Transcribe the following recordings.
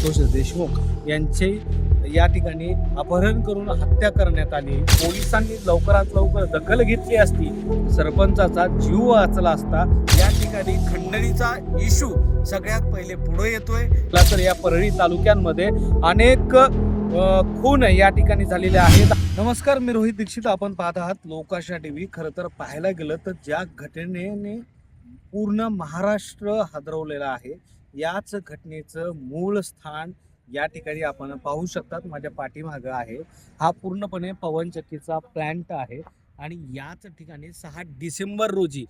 संतोष देशमुख यांचे या ठिकाणी अपहरण करून हत्या करण्यात आली. पोलिसांनी लवकरात लवकर दखल घेतली असती. सरपंचाचा जीव वाचला असता. या ठिकाणी खंडणीचा इशू सगळ्यात पहिले पुढे येतोय. तर या परळी तालुक्यांमध्ये अनेक खून या ठिकाणी झालेले आहेत. नमस्कार मी रोहित दीक्षित. आपण पाहत आहात लोकाशा टीव्ही. खरं तर पाहायला गेलं तर ज्या घटनेने पूर्ण महाराष्ट्र हादरवलेला आहे याच घटनेचं मूळ स्थान या ठिकाणी आपण पाहू शकतात. माझ्या पाठीमागं आहे. हा पूर्णपणे पवनचक्कीचा प्लॅन्ट आहे आणि याच ठिकाणी सहा डिसेंबर रोजी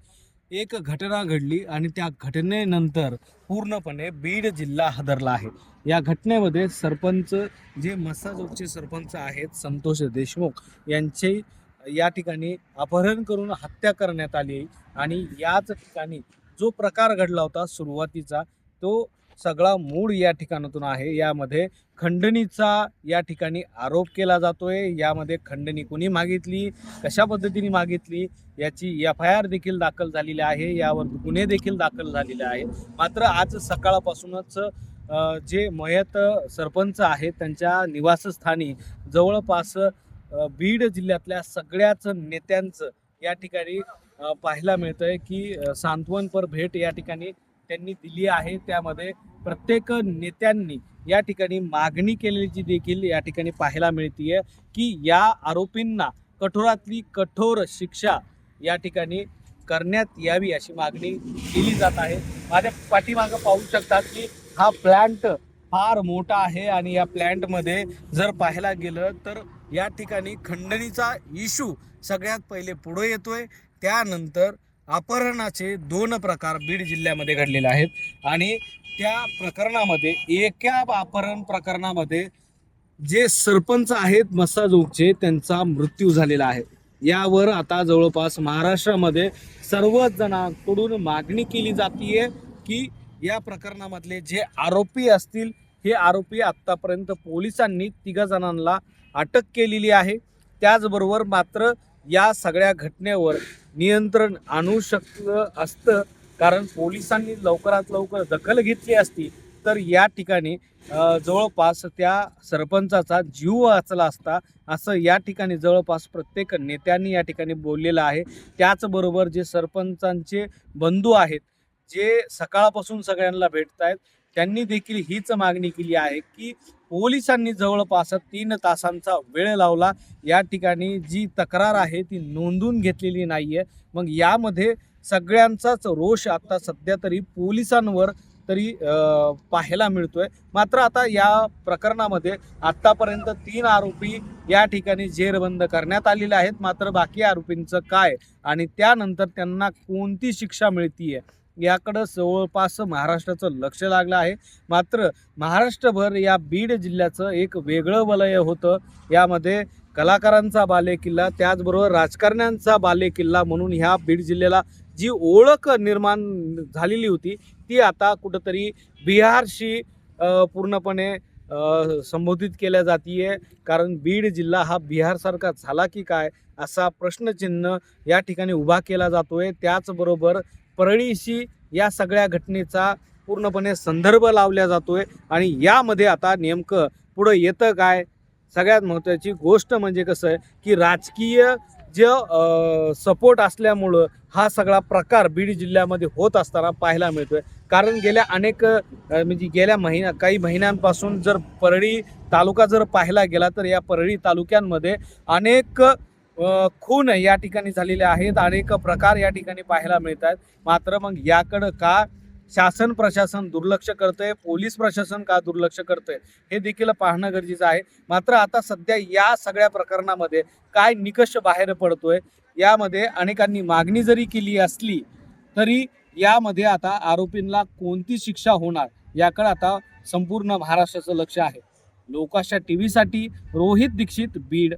एक घटना घडली आणि त्या घटनेनंतर पूर्णपणे बीड जिल्हा हादरला आहे. या घटनेमध्ये सरपंच जे मसाजोगचे सरपंच आहेत संतोष देशमुख यांचे या ठिकाणी अपहरण करून हत्या करण्यात आली आणि याच ठिकाणी जो प्रकार घडला होता सुरुवातीचा तो सगळा मूळ या ठिकाणातून आहे. यामध्ये खंडणीचा या ठिकाणी आरोप केला जातोय. यामध्ये खंडणी कुणी मागितली? कशा पद्धतीने मागितली? याची एफ आय आर देखील दाखल झालेली आहे. यावर गुन्हे देखील दाखल झालेले आहे मात्र आज सकाळपासूनच जे मयत सरपंच आहेत त्यांच्या निवासस्थानी जवळपास बीड जिल्ह्यातल्या सगळ्याच नेत्यांचं या ठिकाणी पाहायला पाहायला मिळतंय की सांत्वनपर भेट या ठिकाणी त्यांनी दिली आहे. त्यामध्ये प्रत्येक नेत्यांनी या ठिकाणी मागणी केलेली देखील या ठिकाणी पाहायला मिळतीये की या आरोपींना कठोरातली कठोर शिक्षा या ठिकाणी करण्यात यावी अशी मागणी केली जात आहे. माझ्या पाठीमागं पाहू शकतात की हा प्लॅन्ट फार मोठा आहे आणि या प्लॅन्टमध्ये जर पाहायला गेलं तर या ठिकाणी खंडणीचा इशू सगळ्यात पहिले पुढे येतोय. त्यानंतर अपहरणाचे दोन प्रकार बीड जिल्ह्यामध्ये घडलेले आहेत. आणि त्या प्रकरणामध्ये एका अपहरण प्रकरणामध्ये जे सरपंच आहेत मसाजोगचे त्यांचा मृत्यू झालेला आहे. यावर आता जवळपास महाराष्ट्रामध्ये सर्वच जणांकडून मागणी केली जातीये की या प्रकरणामधले जे आरोपी असतील हे आरोपी आत्तापर्यंत पोलिसांनी तिघा जणांना अटक केलेली आहे. त्याचबरोबर मात्र या सगळ्या घटनेवर नियंत्रण आणू शकलं असतं. कारण पोलिसांनी लवकरात लवकर दखल घेतली असती तर या ठिकाणी जवळपास त्या सरपंचाचा जीव वाचला असता असं या ठिकाणी जवळपास प्रत्येक नेत्यांनी या ठिकाणी बोललेलं आहे. त्याचबरोबर जे सरपंचांचे बंधू आहेत जे सकाळपासून सगळ्यांना भेटत आहेत त्यांनी देखील हीच मागणी केली आहे की पोलिसांनी जवळपास तीन तासांचा वेळ लावला. या ठिकाणी जी तक्रार आहे ती नोंदून घेतलेली नाही आहे मग यामध्ये सगळ्यांचाच रोष आता सध्या तरी पोलिसांवर तरी पाहायला मिळतोय. मात्र आता या प्रकरणामध्ये आत्तापर्यंत तीन आरोपी या ठिकाणी जेरबंद करण्यात आलेले आहेत. मात्र बाकी आरोपींचं काय आणि त्यानंतर त्यांना कोणती शिक्षा मिळतीये? याकडं जवळपास महाराष्ट्राचं लक्ष लागलं आहे. मात्र महाराष्ट्रभर या बीड जिल्ह्याचं एक वेगळं वलय होतं. यामध्ये कलाकारांचा बालेकिल्ला त्याचबरोबर राजकारण्यांचा बालेकिल्ला म्हणून ह्या बीड जिल्ह्याला जी ओळख निर्माण झालेली होती ती आता कुठंतरी बिहारशी पूर्णपणे संबोधित केल्या जातीये. कारण बीड जिल्हा हा बिहारसारखा झाला की काय? असा प्रश्नचिन्ह या ठिकाणी उभा केला जातोय. त्याचबरोबर परळीशी या सगळ्या घटनेचा पूर्णपणे संदर्भ लावला जातोय. आणि यामध्ये आता नेमकं पुढं येतं काय? सगळ्यात महत्त्वाची गोष्ट म्हणजे कसं आहे की राजकीय जे सपोर्ट असल्यामुळं हा सगळा प्रकार बीड जिल्ह्यामध्ये होत असताना पाहायला मिळतोय. कारण गेल्या अनेक म्हणजे गेल्या महिन्या काही महिन्यांपासून जर परळी तालुका जर पाहायला गेला तर या परळी तालुक्यांमध्ये अनेक खून या ठिकाणी झालेले आहेत. अनेक प्रकार या ठिकाणी पाहायला मिळत आहेत मात्र मग याकडं का शासन प्रशासन दुर्लक्ष करतंय? पोलीस प्रशासन का दुर्लक्ष करतंय? हे देखील पाहणं गरजेचं आहे. मात्र आता सध्या या सगळ्या प्रकरणामध्ये काय निकष बाहेर पडतोय? यामध्ये अनेकांनी मागणी जरी केली असली तरी यामध्ये आता आरोपींना कोणती शिक्षा होणार? याकडे आता संपूर्ण महाराष्ट्राचं लक्ष आहे. लोकाशा टी व्हीसाठी रोहित दीक्षित बीड.